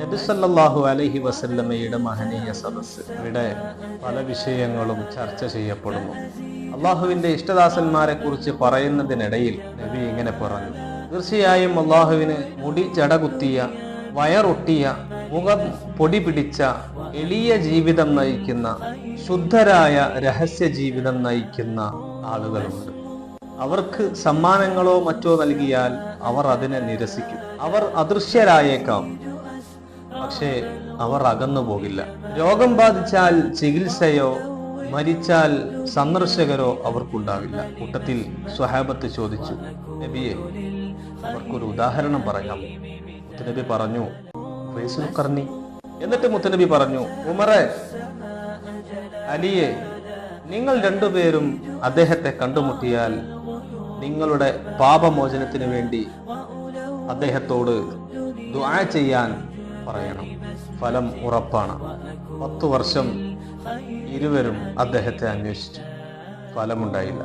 നബിസല്ലാഹു അലഹി വസല്ലമ്മയുടെ മഹനീയ സദസ് ഇവിടെ പല വിഷയങ്ങളും ചർച്ച ചെയ്യപ്പെടുന്നു. അള്ളാഹുവിന്റെ ഇഷ്ടദാസന്മാരെ കുറിച്ച് പറയുന്നതിനിടയിൽ നബി ഇങ്ങനെ പറഞ്ഞു. തീർച്ചയായും അള്ളാഹുവിന് മുടി ചടകുത്തിയ വയറൊട്ടിയ മുഖം പൊടി പിടിച്ച എളിയ ജീവിതം നയിക്കുന്ന ശുദ്ധരായ രഹസ്യ ജീവിതം നയിക്കുന്ന ആളുകളുണ്ട്. അവർക്ക് സമ്മാനങ്ങളോ മറ്റോ നൽകിയാൽ അവർ അതിനെ നിരസിക്കും. അവർ അദൃശ്യരായേക്കാം. പക്ഷേ അവർ അകന്നു പോകില്ല. രോഗം ബാധിച്ചാൽ ചികിത്സയോ മരിച്ചാൽ സന്ദർശകരോ അവർക്കുണ്ടാവില്ല കൂട്ടത്തിൽ സ്വഹാബത്ത് ചോദിച്ചു നബിയെ അവർക്കൊരു ഉദാഹരണം പറയാം മുത്തനബി പറഞ്ഞു ഫൈസുൽ കർണി എന്നിട്ട് മുത്തനബി പറഞ്ഞു ഉമറെ അലിയെ നിങ്ങൾ രണ്ടുപേരും അദ്ദേഹത്തെ കണ്ടുമുട്ടിയാൽ നിങ്ങളുടെ പാപമോചനത്തിന് വേണ്ടി അദ്ദേഹത്തോട് ദുആ ചെയ്യാൻ പറയണം. ഫലം ഉറപ്പാണ്. പത്തു വർഷം ഇരുവരും അദ്ദേഹത്തെ അന്വേഷിച്ചു. ഫലമുണ്ടായില്ല.